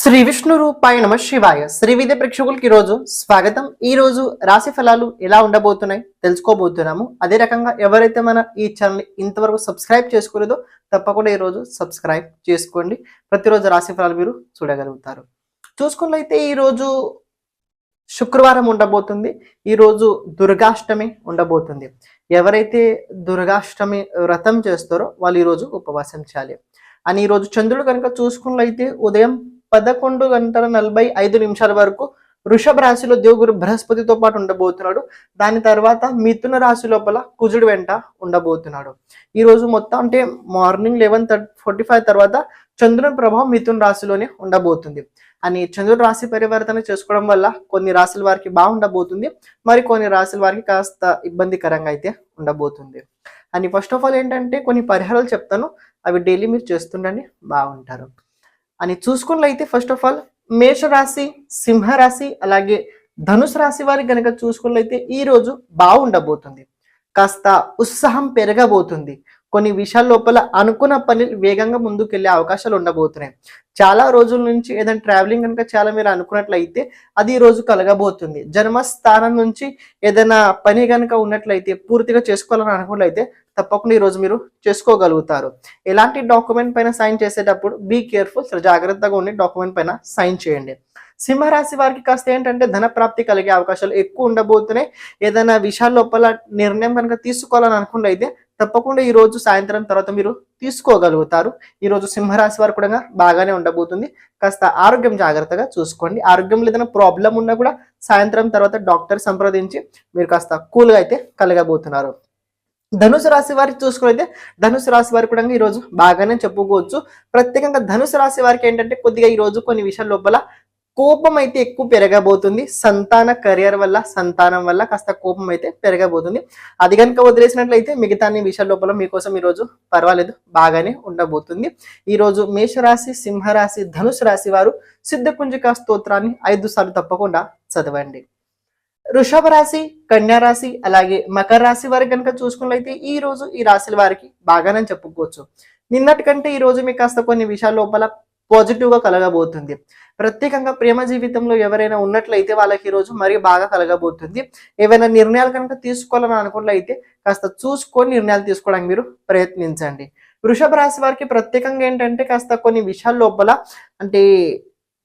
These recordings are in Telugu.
శ్రీ విష్ణు రూపాయ నమ శివాయ. శ్రీ విద్య ప్రేక్షకులకి ఈరోజు స్వాగతం. ఈ రోజు రాశి ఫలాలు ఎలా ఉండబోతున్నాయి తెలుసుకోబోతున్నాము. అదే రకంగా ఎవరైతే మన ఈ ఛానల్ ఇంతవరకు సబ్స్క్రైబ్ చేసుకోలేదో తప్పకుండా ఈ రోజు సబ్స్క్రైబ్ చేసుకోండి. ప్రతిరోజు రాశి ఫలాలు మీరు చూడగలుగుతారు. చూసుకున్నట్లయితే ఈరోజు శుక్రవారం ఉండబోతుంది. ఈ రోజు దుర్గాష్టమి ఉండబోతుంది. ఎవరైతే దుర్గాష్టమి వ్రతం చేస్తారో వాళ్ళు ఈరోజు ఉపవాసం చేయాలి. అని ఈరోజు చంద్రుడు కనుక చూసుకున్నట్లయితే ఉదయం పదకొండు గంటల నలభై ఐదు నిమిషాల వరకు వృషభ రాశిలో దేవుగురు బృహస్పతితో పాటు ఉండబోతున్నాడు. దాని తర్వాత మిథున రాశి లోపల కుజుడు వెంట ఉండబోతున్నాడు. ఈ రోజు మొత్తం అంటే మార్నింగ్ లెవెన్ ఫార్టీ ఫైవ్ తర్వాత చంద్రుని ప్రభావం మిథున రాశిలోనే ఉండబోతుంది. అని చంద్రుడు రాశి పరివర్తన చేసుకోవడం వల్ల కొన్ని రాశుల వారికి బాగుండబోతుంది మరి కొన్ని రాశుల వారికి కాస్త ఇబ్బందికరంగా అయితే ఉండబోతుంది. అని ఫస్ట్ ఆఫ్ ఆల్ ఏంటంటే కొన్ని పరిహారాలు చెప్తాను. అవి డైలీ మీరు చేస్తుండని బాగుంటారు. అని చూసుకున్నట్లయితే ఫస్ట్ ఆఫ్ ఆల్ మేషరాశి సింహరాశి అలాగే ధనుసు రాశి వారికి గనక చూసుకున్నట్లయితే ఈ రోజు బాగుండబోతుంది. కాస్త ఉత్సాహం పెరగబోతుంది. కొన్ని విషయాల లోపల అనుకున్న పని వేగంగా ముందుకెళ్ళే అవకాశాలు ఉండబోతున్నాయి. చాలా రోజుల నుంచి ఏదైనా ట్రావెలింగ్ కనుక చాలా మీరు అనుకున్నట్లయితే అది ఈ రోజు కలగబోతుంది. జన్మస్థానం నుంచి ఏదైనా పని కనుక ఉన్నట్లయితే పూర్తిగా చేసుకోవాలని అనుకున్నట్లయితే తప్పకుండా ఈ రోజు మీరు చేసుకోగలుగుతారు. ఎలాంటి డాక్యుమెంట్ పైన సైన్ చేసేటప్పుడు బీ కేర్ఫుల్ జాగ్రత్తగా ఉండి డాక్యుమెంట్ పైన సైన్ చేయండి. సింహరాశి వారికి కాస్త ఏంటంటే ధన ప్రాప్తి కలిగే అవకాశాలు ఎక్కువ ఉండబోతున్నాయి. ఏదైనా విషయాల లోపల నిర్ణయం కనుక తీసుకోవాలని అనుకున్నట్లయితే తప్పకుండా ఈ రోజు సాయంత్రం తర్వాత మీరు తీసుకోగలుగుతారు. ఈ రోజు సింహరాశి వారు కూడా బాగానే ఉండబోతుంది. కాస్త ఆరోగ్యం జాగ్రత్తగా చూసుకోండి. ఆరోగ్యంలో ఏదైనా ప్రాబ్లం ఉన్నా కూడా సాయంత్రం తర్వాత డాక్టర్ సంప్రదించి మీరు కాస్త కూల్గా అయితే కలగబోతున్నారు. ధనుసు రాశి వారికి చూసుకున్నైతే ధనుసు రాశి వారికి కూడా ఈ రోజు బాగానే చెప్పుకోవచ్చు. ప్రత్యేకంగా ధనుసు రాశి వారికి ఏంటంటే కొద్దిగా ఈ రోజు కొన్ని విషయాల లోపల కోపం అయితే ఎక్కువ పెరగబోతుంది. సంతాన కెరియర్ వల్ల సంతానం వల్ల కాస్త కోపం అయితే పెరగబోతుంది. అది కనుక వదిలేసినట్లయితే మిగతా అన్ని విషయాల లోపల మీకోసం ఈ రోజు పర్వాలేదు బాగానే ఉండబోతుంది. ఈ రోజు మేషరాశి సింహరాశి ధనుసు రాశి వారు సిద్ధపుంజిక స్తోత్రాన్ని ఐదు సార్లు తప్పకుండా చదవండి. వృషభ రాశి కన్యా రాశి అలాగే మకర రాశి వారికి కనుక చూసుకున్నట్లయితే ఈ రోజు ఈ రాశుల వారికి బాగానే చెప్పుకోవచ్చు. నిన్నటి కంటే ఈ రోజు మీకు కాస్త కొన్ని విషయాల లోపల పాజిటివ్గా కలగబోతుంది. ప్రత్యేకంగా ప్రేమ జీవితంలో ఎవరైనా ఉన్నట్లయితే వాళ్ళకి ఈరోజు రోజు మరీ బాగా కలగబోతుంది. ఏవైనా నిర్ణయాలు కనుక తీసుకోవాలని అనుకున్నట్లయితే కాస్త చూసుకొని నిర్ణయాలు తీసుకోవడానికి మీరు ప్రయత్నించండి. వృషభ రాశి వారికి ప్రత్యేకంగా ఏంటంటే కాస్త కొన్ని విషయాల లోపల అంటే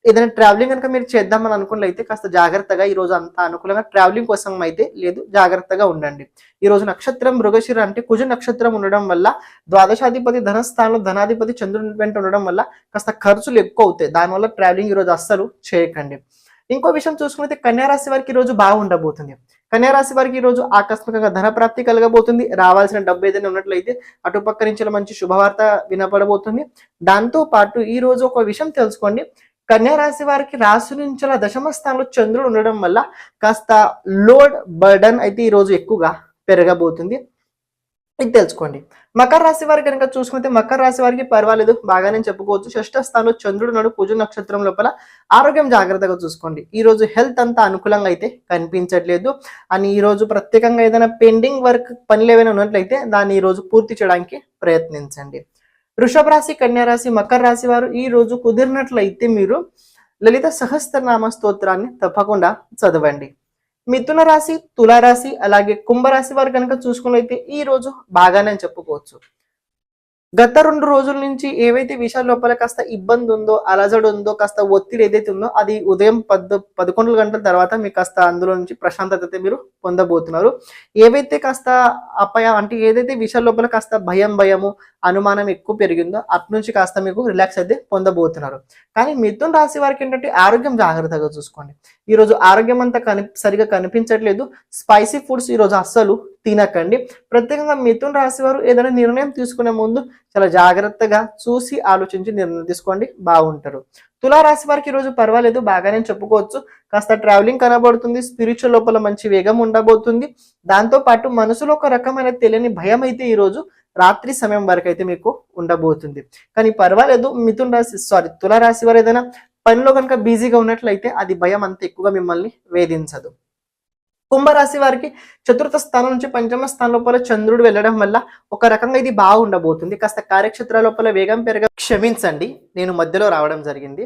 ఏదైనా ట్రావెలింగ్ కనుక మీరు చేద్దామని అనుకున్నట్లయితే కాస్త జాగ్రత్తగా ఈ రోజు అంత అనుకూలంగా ట్రావెలింగ్ కోసం అయితే లేదు జాగ్రత్తగా ఉండండి. ఈ రోజు నక్షత్రం మృగశిర అంటే కుజ నక్షత్రం ఉండడం వల్ల ద్వాదశాధిపతి ధనస్థానంలో ధనాధిపతి చంద్రుని వెంట ఉండడం వల్ల కాస్త ఖర్చులు ఎక్కువ అవుతాయి. దానివల్ల ట్రావెలింగ్ ఈ రోజు అస్సలు చేయకండి. ఇంకో విషయం చూసుకుంటే కన్యారాశి వారికి ఈ రోజు బాగుండబోతుంది కన్యారాశి వారికి ఈ రోజు ఆకస్మికంగా ధన ప్రాప్తి కలగబోతుంది. రావాల్సిన డబ్బు ఏదైనా ఉన్నట్లయితే అటుపక్క నుంచి మంచి శుభవార్త వినపడబోతుంది. దాంతో పాటు ఈ రోజు ఒక విషయం తెలుసుకోండి. రాశి వారికి రాశి నుంచి దశమ స్థానంలో చంద్రుడు ఉండడం వల్ల కాస్త లోడ్ బర్డన్ అయితే ఈ రోజు ఎక్కువగా పెరగబోతుంది. ఇది తెలుసుకోండి. మకర రాశి వారికి కనుక చూసుకుంటే మకర రాశి వారికి పర్వాలేదు బాగానే చెప్పుకోవచ్చు. షష్ఠ స్థానంలో చంద్రుడు నాడు పూజ నక్షత్రం లోపల ఆరోగ్యం జాగ్రత్తగా చూసుకోండి. ఈ రోజు హెల్త్ అంతా అనుకూలంగా అయితే కనిపించట్లేదు. అని ఈ రోజు ప్రత్యేకంగా ఏదైనా పెండింగ్ వర్క్ పనులు ఏమైనా ఉన్నట్లయితే దాన్ని ఈ రోజు పూర్తి చేయడానికి ప్రయత్నించండి. వృషభ రాశి కన్యారాశి మకర రాశి వారు ఈ రోజు కుదిరినట్లయితే మీరు లలిత సహస్రనామ స్తోత్రాన్ని తప్పకుండా చదవండి. మిథున రాశి తులారాశి అలాగే కుంభరాశి వారు కనుక చూసుకున్నైతే ఈ రోజు బాగానే చెప్పుకోవచ్చు. గత రెండు రోజుల నుంచి ఏవైతే విషయాల లోపల కాస్త ఇబ్బంది ఉందో అలజడి ఉందో కాస్త ఒత్తిడి ఏదైతే ఉందో అది ఉదయం పద్ పదకొండు గంటల తర్వాత మీకు కాస్త అందులో నుంచి ప్రశాంతత అయితే మీరు పొందబోతున్నారు. ఏవైతే కాస్త అపయ అంటే ఏదైతే విషయాల లోపల కాస్త భయం భయము అనుమానం ఎక్కువ పెరిగిందో అటు నుంచి కాస్త మీకు రిలాక్స్ అయితే పొందబోతున్నారు. కానీ మిథున్ రాశి వారికి ఏంటంటే ఆరోగ్యం జాగ్రత్తగా చూసుకోండి. ఈరోజు ఆరోగ్యం అంతా కని సరిగా కనిపించట్లేదు. స్పైసీ ఫుడ్స్ ఈ రోజు అస్సలు తినకండి. ప్రత్యేకంగా మిథున్ రాశి వారు ఏదైనా నిర్ణయం తీసుకునే ముందు చాలా జాగ్రత్తగా చూసి ఆలోచించి నిర్ణయం తీసుకోండి. బాగుంటారు. తులారాశి వారికి ఈరోజు పర్వాలేదు. బాగానే చెప్పుకోవచ్చు. కాస్త ట్రావెలింగ్ కనబడుతుంది. స్పిరిచువల్ లోపల మంచి వేగం ఉండబోతుంది. దాంతో పాటు మనసులో ఒక రకమైన తెలియని భయం అయితే ఈ రోజు రాత్రి సమయం వరకు అయితే మీకు ఉండబోతుంది. కానీ పర్వాలేదు మిథున్ రాశి సారీ తులా రాశి వారు ఏదైనా పనిలో కనుక బిజీగా ఉన్నట్లయితే అది భయం అంత ఎక్కువగా మిమ్మల్ని వేధించదు. కుంభరాశి వారికి చతుర్థ స్థానం నుంచి పంచమ స్థానం లోపల చంద్రుడు వెళ్ళడం వల్ల ఒక రకంగా ఇది బాగుండబోతుంది. కాస్త కార్యక్షేత్ర లోపల వేగం పెరగ క్షమించండి నేను మధ్యలో రావడం జరిగింది.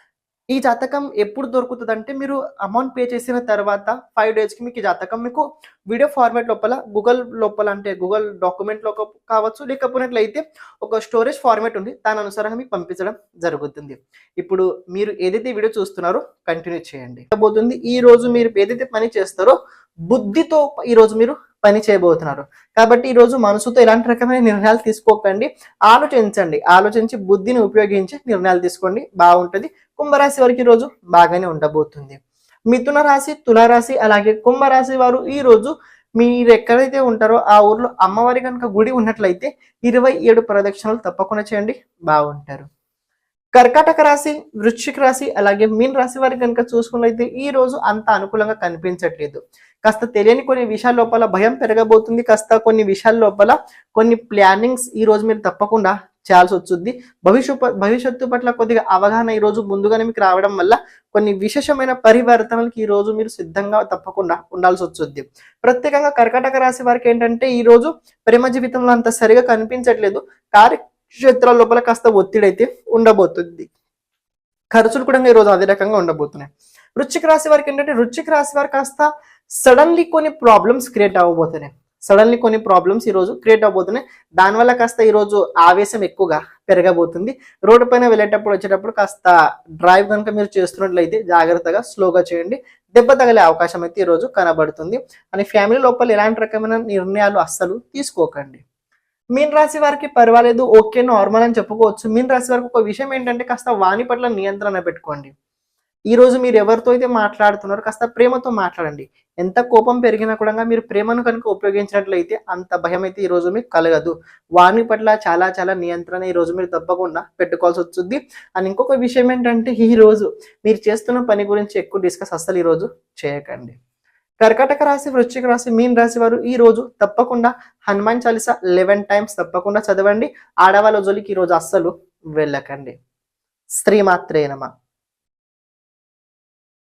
ఈ జాతకం ఎప్పుడు దొరుకుతుంది అంటే మీరు అమౌంట్ పే చేసిన తర్వాత ఫైవ్ డేస్కి మీకు ఈ జాతకం మీకు వీడియో ఫార్మాట్ లోపల గూగుల్ లోపల అంటే గూగుల్ డాక్యుమెంట్లో కావచ్చు లేకపోయినట్లయితే ఒక స్టోరేజ్ ఫార్మాట్ ఉంది. దాని అనుసారంగా మీకు పంపించడం జరుగుతుంది. ఇప్పుడు మీరు ఏదైతే వీడియో చూస్తున్నారో కంటిన్యూ చేయండి. పోతుంది ఈ రోజు మీరు ఏదైతే పని చేస్తారో బుద్ధితో ఈ రోజు మీరు పని చేయబోతున్నారు. కాబట్టి ఈ రోజు మనసుతో ఎలాంటి రకమైన నిర్ణయాలు తీసుకోకండి. ఆలోచించండి. ఆలోచించి బుద్ధిని ఉపయోగించి నిర్ణయాలు తీసుకోండి. బాగుంటుంది. కుంభరాశి వారికి రోజు బాగానే ఉండబోతుంది. మిథున రాశి తులారాశి అలాగే కుంభరాశి వారు ఈ రోజు మీరు ఎక్కడైతే ఉంటారో ఆ ఊర్లో అమ్మవారి కనుక గుడి ఉన్నట్లయితే ఇరవై ఏడు ప్రదక్షిణలు తప్పకుండా చేయండి బాగుంటారు. కర్కాటక రాశి వృశ్చిక రాశి అలాగే మీన్ రాశి వారికి కనుక చూసుకున్నట్లయితే ఈ రోజు అంత అనుకూలంగా కనిపించట్లేదు. కాస్త తెలియని కొన్ని విషయాల లోపల భయం పెరగబోతుంది. కాస్త కొన్ని విషయాల లోపల కొన్ని ప్లానింగ్స్ ఈ రోజు మీరు తప్పకుండా చేయాల్సి వచ్చింది భవిష్యత్ భవిష్యత్తు పట్ల కొద్దిగా అవగాహన ఈ రోజు ముందుగానే మీకు రావడం వల్ల కొన్ని విశేషమైన పరివర్తనలకు ఈ రోజు మీరు సిద్ధంగా తప్పకుండా ఉండాల్సి వచ్చింది ప్రత్యేకంగా కర్కాటక రాశి వారికి ఏంటంటే ఈ రోజు ప్రేమ జీవితంలో అంత సరిగా కనిపించట్లేదు. కార్యక్షేత్రాల లోపల కాస్త ఒత్తిడి అయితే ఉండబోతుంది. ఖర్చులు కూడా ఈ రోజు అదే రకంగా ఉండబోతున్నాయి. వృశ్చిక రాశి వారికి ఏంటంటే వృశ్చిక రాశి వారు కాస్త సడన్లీ కొన్ని ప్రాబ్లమ్స్ క్రియేట్ అవ్వబోతున్నాయి. సడన్లీ కొన్ని ప్రాబ్లమ్స్ ఈ రోజు క్రియేట్ అవబోతున్నాయి. దానివల్ల కాస్త ఈ రోజు ఆవేశం ఎక్కువగా పెరగబోతుంది. రోడ్డు పైన వెళ్ళేటప్పుడు వచ్చేటప్పుడు కాస్త డ్రైవ్ కనుక మీరు చేస్తున్నట్లయితే జాగ్రత్తగా స్లోగా చేయండి. దెబ్బ తగిలే అవకాశం అయితే ఈ రోజు కనబడుతుంది. అని ఫ్యామిలీ లోపల ఎలాంటి రకమైన నిర్ణయాలు అస్సలు తీసుకోకండి. మీన్ రాశి వారికి పర్వాలేదు ఓకే నార్మల్ అని చెప్పుకోవచ్చు. మీన్ రాశి వారికి ఒక విషయం ఏంటంటే కాస్త వాణి పట్ల నియంత్రణ పెట్టుకోండి. ఈ రోజు మీరు ఎవరితో అయితే మాట్లాడుతున్నారో కాస్త ప్రేమతో మాట్లాడండి. ఎంత కోపం పెరిగినా కూడా మీరు ప్రేమను కనుక ఉపయోగించినట్లయితే అంత భయం అయితే ఈ రోజు మీకు కలగదు. వాణి పట్ల చాలా చాలా నియంత్రణ ఈ రోజు మీరు తప్పకుండా పెట్టుకోవాల్సి వస్తుంది. అండ్ ఇంకొక విషయం ఏంటంటే ఈ రోజు మీరు చేస్తున్న పని గురించి ఎక్కువ డిస్కస్ అస్సలు ఈ రోజు చేయకండి. కర్కాటక రాశి వృశ్చిక రాశి మీన్ రాశి వారు ఈ రోజు తప్పకుండా హనుమాన్ చాలీసా లెవెన్ టైమ్స్ తప్పకుండా చదవండి. ఆడవాళ్ళ జోలికి ఈరోజు అస్సలు వెళ్ళకండి. స్త్రీ మాత్రేనమా